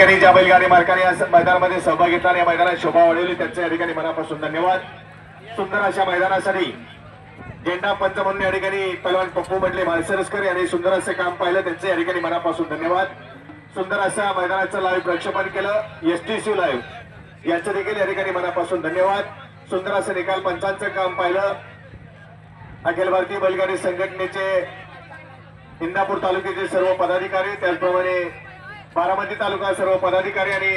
ठिकाणी ज्या बैलगाडी मार्गाने या मैदानामध्ये सहभाग घेतला या मैदानात शोभा वाढवली त्यांच्या या ठिकाणी मनापासून धन्यवाद. सुंदर अशा मैदानासाठी झेंडा पंच म्हणून या ठिकाणी पलवान पप्पू म्हटले माळसरसकर यांनी सुंदर असं काम पाहिलं त्यांचे या ठिकाणी मनापासून धन्यवाद. सुंदर अशा मैदानाचं लाईव्ह प्रक्षेपण केलं एस टी सी लाईव्ह यांचं देखील या ठिकाणी मनापासून धन्यवाद. सुंदर असं निकाल पंचांचं काम पाहिलं. अखिल भारतीय बैलगाडी संघटनेचे इंदापूर तालुक्याचे सर्व पदाधिकारी त्याचप्रमाणे बारामती तालुका सर्व पदाधिकारी आणि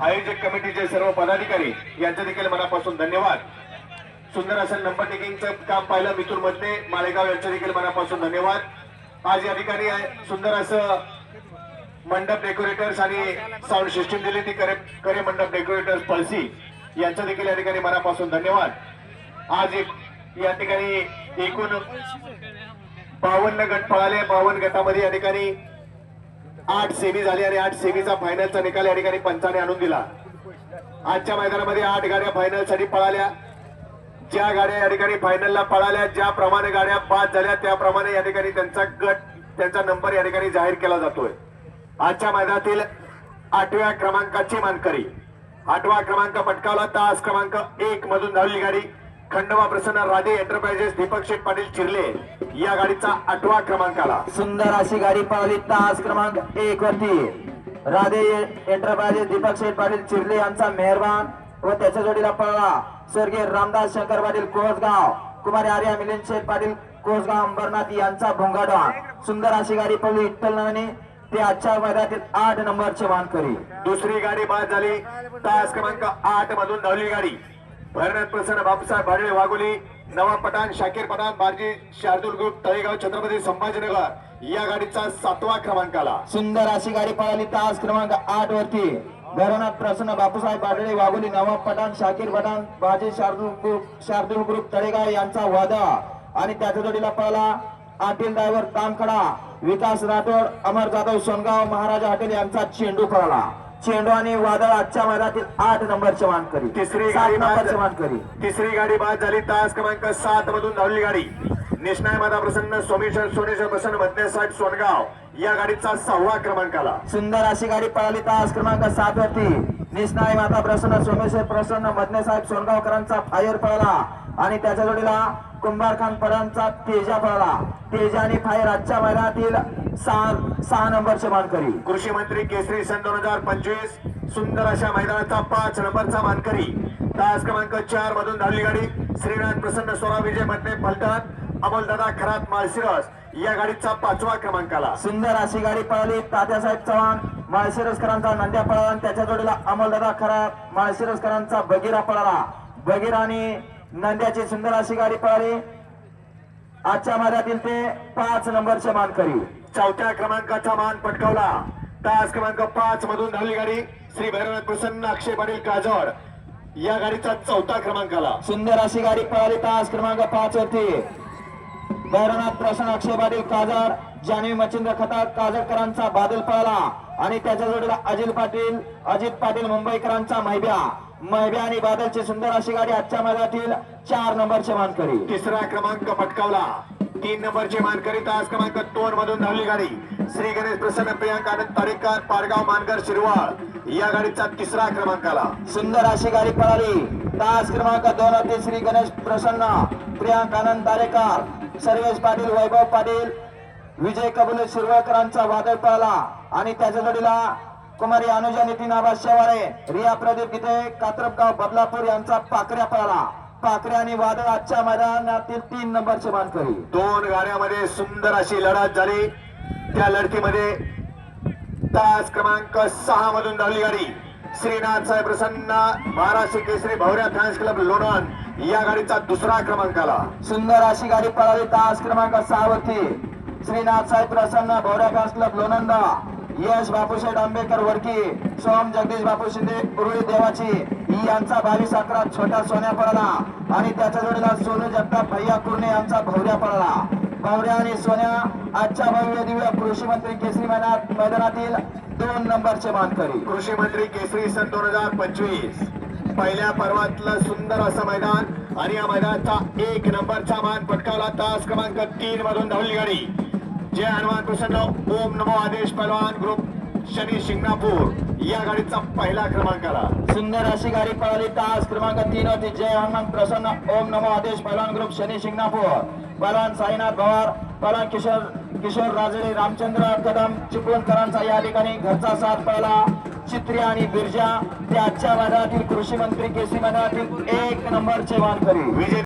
आयोजक कमिटीचे सर्व पदाधिकारी यांचे देखील मनापासून धन्यवाद. सुंदर असं नंबर टेकिंगचं काम पाहिलं मिथून मधले माळेगाव यांचे देखील मनापासून धन्यवाद. आज या ठिकाणी सुंदर असं मंडप डेकोरेटर्स आणि साऊंड सिस्टीम दिली ती करे करे मंडप डेकोरेटर्स पळसी यांचं देखील या ठिकाणी मनापासून धन्यवाद. आज एक या ठिकाणी एकूण बावन्न गट पळाले बावन्न गटामध्ये या ठिकाणी आठ सेमी झाली आणि आठ सेमीचा फायनलचा निकाल या ठिकाणी पंचाने आणून दिला. आजच्या मैदानामध्ये आठ गाड्या फायनलसाठी पळाल्या. ज्या गाड्या या ठिकाणी फायनलला पळाल्या ज्याप्रमाणे गाड्या बाद झाल्या त्याप्रमाणे या ठिकाणी त्यांचा गट त्यांचा नंबर या ठिकाणी जाहीर केला जातोय. आजच्या मैदानातील आठव्या क्रमांकाची मानकरी. आठवा क्रमांक पटकावला तास क्रमांक एक मधून धावली गाडी. खंडोबा प्रसन्न राधे एंटरप्राइजेस दीपक शेठ पाटील चिरले या गाडीचा आठवा क्रमांक आला. सुंदर अशी गाडी पळाली तास क्रमांक एक वरती. राधे एंटरप्राइजेस दीपक शेठ पाटील चिरले यांचा मेहरबान व त्याच्या जोडीला पळाला स्वर्गीय रामदास शंकर पाटील कोसगाव कुमारी आर्या मिलिंद शेठ पाटील कोसगाव अंबरनाथ यांचा भोंगाडा सुंदर अशी गाडी पळली विठ्ठल नावाने ते आजच्या मैदानातील आठ नंबरचे मानकरी दुसरी गाडी बाद झाली. तास क्रमांक आठ मधून धावली गाडी. भरणात प्रसन्न बापूसाहेब भाडळे वाघोली नवा पठाण शाकीर पठाण बारजी शार्दूल ग्रुप तळेगाव छत्रपती संभाजीनगर. या गाडीचा सातवा क्रमांक आला. सुंदर अशी गाडी पळाली. तास क्रमांक आठ वरती. घरनाथ प्रसन्न बापूसाहेब बाडळे वाघोली नवा पठाण शाकीर पठाण बाजी शार्दूल ग्रुप शार्दूल ग्रुप तळेगाव यांचा वादा. आणि त्याच्या जोडीला पळाला आटील ड्रायव्हर तामखडा विकास राठोड अमर जाधव सोनगाव महाराजा हॉटेल यांचा चेंडू पळाला. चेंडू आणि वादळ आजच्या मैदानातील आठ नंबरचे मानकरी. तिसरी सात गाडी नंबरचे मानकरी. तिसरी गाडी बाद झाली. तास क्रमांक सात मधून धावली गाडी. निष्णाय माता प्रसन्न सोमेश्वर सोनेश्वर प्रसन्न मधनेसाठ सोनगाव या गाडीचा सहावा क्रमांक आला सुंदर अशी गाडी पळाली तास क्रमांक सात वरती निष्णाय माता प्रसन्न सोमेश्वर प्रसन्न मधने साहेब सोनगावकरांचा फायर पळाला. आणि त्याच्या जोडीला कुंभार खान पडांचा तेजा पळाला. तेजा आणि फायर आजच्या मैदानातील सहा सहा नंबरचे मानकरी. कृषी मंत्री केसरी सन दोन हजार पंचवीस सुंदर अशा मैदानाचा पाच नंबरचा मानकरी. तास क्रमांक चार मधून धावली गाडी श्रीनाथ प्रसन्न सोळा विजय मधने फलटण अमोलदादा खरात माळशिरस. या गाडीचा पाचवा क्रमांक आला सुंदर अशी गाडी पळाली. तात्यासाहेब चव्हाण माळशिरसकरांचा नंद्या पळाला त्याच्या जोडीला अमोलदादा खरा माळशिरसकरांचा बगीरा पळाला. बगीरा आणि नंद्याची सुंदर अशी गाडी पळाली. आजच्या मैदानातील ते पाच नंबरचे मानकरी. चौथ्या क्रमांकाचा मान पटकावला. तास क्रमांक पाच मधून धावली गाडी. श्री भैरवनाथ प्रसन्न अक्षय पाटील काजोड. या गाडीचा चौथा क्रमांक आला सुंदर अशी गाडी पळाली तास क्रमांक पाच वरती. भैरवनाथ प्रसन्न अक्षय पाटील काजळ जान्हवी मच्छिंद्र खताळ काजळकरांचा बादल पळाला. आणि त्याच्या जोडीला अजित पाटील अजित पाटील मुंबईकरांचा मैब्या. मैब्या आणि बादलची सुंदर अशी गाडी आजच्या मैदानातील चार नंबरचे मानकरी. तिसरा क्रमांक पटकावला. तीन नंबरचे मानकरी तास क्रमांक दोन मधून धावली गाडी. श्री गणेश प्रसन्न प्रियांका आनंद तारेकर पारगाव मानकर शिरवाळ. या गाडीचा तिसरा क्रमांक आला सुंदर अशी गाडी पळाली. तास क्रमांक दोन वरती श्री गणेश प्रसन्न प्रियांक आनंद तारेकर सर्वेश पाटील वैभव पाटील विजय कबुले शिरवळकरांचा वादळ पळाला. आणि त्याच्या जोडीला कुमारी अनुजा नितीन आबाद शेवाळे रिया प्रदीप गीते कात्रपगाव बदलापूर यांचा पाकऱ्या पळाला. पाकऱ्या आणि वादळ आजच्या मैदानातील तीन नंबरचे मानकरी. दोन गाड्यामध्ये सुंदर अशी लढत झाली. त्या लढतीमध्ये तास क्रमांक सहा मधून धावली गाडी. श्रीनाथ साहेब प्रसन्न महाराष्ट्र केसरी भवऱ्या फॅन्स क्लब लोणंद या गाडीचा दुसरा क्रमांक आला. सुंदर अशी गाडी पळाली तास क्रमांक सहा वरती. श्रीनाथ साहेब प्रसन्न भोवऱ्या फॅन्स क्लब लोणंदा. यश बापूसाहेब आंबेडकर वडकी सोम जगदीश बापू शिंदे उरुळी देवाची. यांचा बावीस अकरा छोटा सोन्या पडला. आणि त्याच्या जोडीला सोनू जगताप भैया कुर्णे यांचा भवऱ्या पडला. भवऱ्या आणि सोन्या आजच्या भव्य दिव्य कृषी मंत्री केसरी मैदानात मैदानातील दोन नंबरचे मानकरी. कृषी मंत्री केसरी सन दोन हजार पंचवीस. पहिल्या पर्वातलं सुंदर असं मैदान आणि या मैदानाचा एक नंबरचा मान पटकावला तास क्रमांक तीन मधून धावली गाडी जय हनुमान प्रसन्न ओम नमो आदेश पहलवान ग्रुप शनी शिंगणापूर. या गाडीचा पहिला क्रमांक आला. सुंदर अशी गाडी पळाली तास क्रमांक तीन होती. जय हनुमान प्रसन्न ओम नमो आदेश पहलवान ग्रुप शनी शिंगणापूर. पहलवान साईनाथ पवार पहलवान किशोर किशोर राजळे रामचंद्र कदम चिपळूणकरांचा या ठिकाणी घरचा साथ पळाला. चित्री आणि बिरजा ते आजच्या मैदानातील कृषी मंत्री केसी मैदानातील एक नंबरचे वानकरी विजय